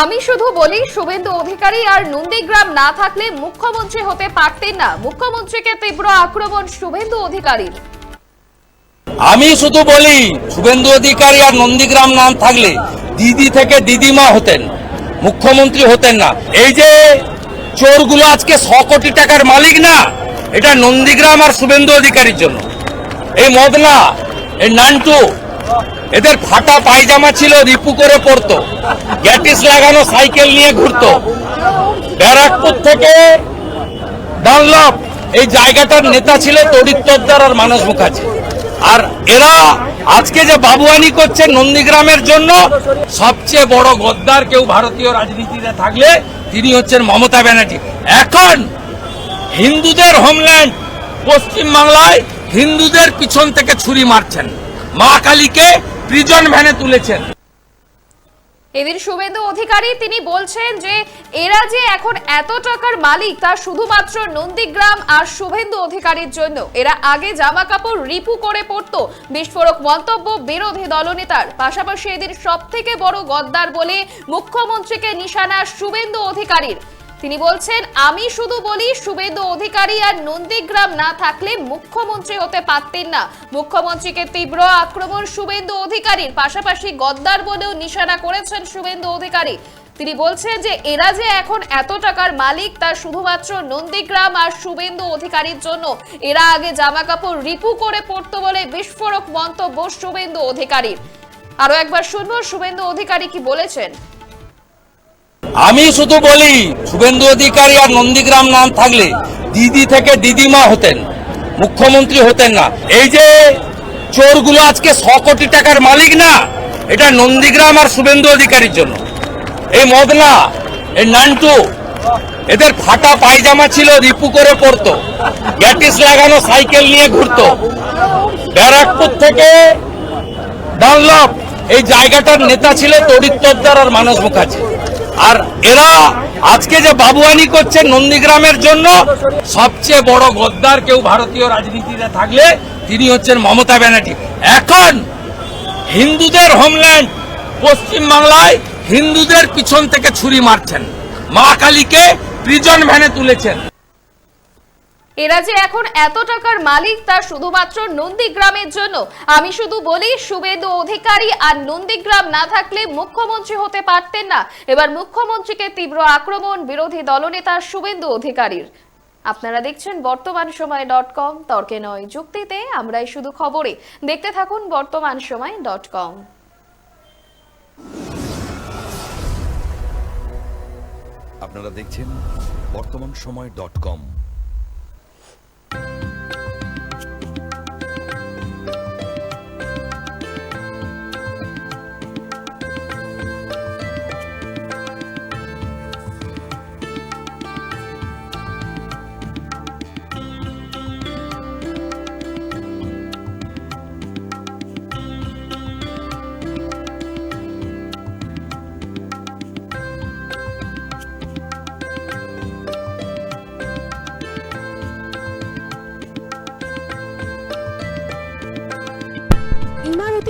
আমি শুধু বলি, শুভেন্দু অধিকারী আর নন্দীগ্রাম না থাকলে মুখ্যমন্ত্রী হতে পারতেন না। মুখ্যমন্ত্রীকে তীব্র আক্রমণ শুভেন্দু অধিকারীর। আমি শুধু বলি, শুভেন্দু অধিকারী আর নন্দীগ্রাম নাম থাকলে দিদি থেকে দিদিমা হতেন, মুখ্যমন্ত্রী হতেন না। এই যে চোরগুলো আজকে ছ কোটি টাকার মালিক না, এটা নন্দীগ্রাম আর শুভেন্দু অধিকারীর জন্য। এই মদনা, এই নান্টু এদের ফাটা পায়জামা ছিল, রিপু করে পড়তো গ্যাটিস লাগানো সাইকেল নিয়ে ঘুরতো। ব্যারাকপুর থেকে ডানলপ, এই জায়গাটার নেতা ছিল তড়িৎ তদ্দার আর মানস মুখার্জি। আর এরা আজকে যে বাবুয়ানি করছে নন্দীগ্রামের জন্য, সবচেয়ে বড় গদ্দার কেউ ভারতীয় রাজনীতিতে থাকলে তিনি হচ্ছেন মমতা ব্যানার্জি। এখন হিন্দুদের হোমল্যান্ড পশ্চিম বাংলায় হিন্দুদের পিছন থেকে ছুরি মারছেন। মা কালীকে প্রিজন ভ্যানে তুলেছেন। এদিন শুভেন্দু অধিকারী তিনি বলছেন যে, এরা যে এখন এত টাকার মালিক তা শুধুমাত্র নন্দীগ্রাম আর শুভেন্দু অধিকারীর জন্য। এরা আগে জামা কাপড় রিপু করে পড়তো বিস্ফোরক মন্তব্য বিরোধী দলনেতার। পাশাপাশি এদিন সব থেকে বড় গদ্দার বলে মুখ্যমন্ত্রীকে নিশানা শুভেন্দু অধিকারীর। তিনি বলছেন, আমি শুধু বলি, শুভেন্দু অধিকারী আর নন্দীগ্রাম না থাকলে মুখ্যমন্ত্রী হতে পারতেন না। মুখ্যমন্ত্রীকে তীব্র আক্রমণ শুভেন্দু অধিকারীর, পাশাপাশি গদ্দার বলেও নিশানা করেছেন শুভেন্দু অধিকারী। তিনি বলছেন যে, এরা যে এখন এত টাকার মালিক, তা শুধুমাত্র নন্দীগ্রাম আর শুভেন্দু অধিকারীর জন্য। এরা আগে জামা কাপড় রিপু করে পড়তো বলে বিস্ফোরক মন্তব্য শুভেন্দু অধিকারীর। আরও একবার শুনব, শুভেন্দু অধিকারী কি বলেছেন? আমি শুধু বলি, শুভেন্দু অধিকারী আর নন্দীগ্রাম নাম থাকলে দিদি থেকে দিদিমা হতেন, মুখ্যমন্ত্রী হতেন না। এই যে চোরগুলো আজকে ছ কোটি টাকার মালিক না, এটা নন্দীগ্রাম আর শুভেন্দু অধিকারীর জন্য। এই মদনা, এই নান্টু, এদের ফাটা পায়জামা ছিল, রিপু করে পড়তো গ্যাটিস লাগানো সাইকেল নিয়ে ঘুরতো। ব্যারাকপুর থেকে ডানলপ, এই জায়গাটার নেতা ছিল তড়িৎ তদ্দার আর মানস মুখার্জি। আর এরা আজকে যে বাবুয়ানি করছে নন্দীগ্রামের জন্য, সবচেয়ে বড় গদ্দার কেউ ভারতীয় রাজনীতিতে থাকলে তিনি হচ্ছেন মমতা ব্যানার্জি। এখন হিন্দুদের হোমল্যান্ড পশ্চিম বাংলায় হিন্দুদের পিছন থেকে ছুরি মারছেন। মা কালীকে প্রিজন ভ্যানে তুলেছেন। এরা যে এখন এত টাকার মালিক তা শুধুমাত্র নন্দীগ্রামের জন্য। আমি শুধু বলি, শুভেন্দু অধিকারী আর নন্দীগ্রাম না থাকলে মুখ্যমন্ত্রী হতে পারতেন না। এবার মুখ্যমন্ত্রীকে তীব্র আক্রমণ বিরোধী দলনেতা শুভেন্দু অধিকারীর। আপনারা দেখছেন বর্তমান সময় ডট কম, তর্কে নয় যুক্তিতে, আমরাই শুধু খবরে। দেখতে থাকুন বর্তমান সময় ডট কম। আপনারা দেখছেন বর্তমান সময় ডট কম।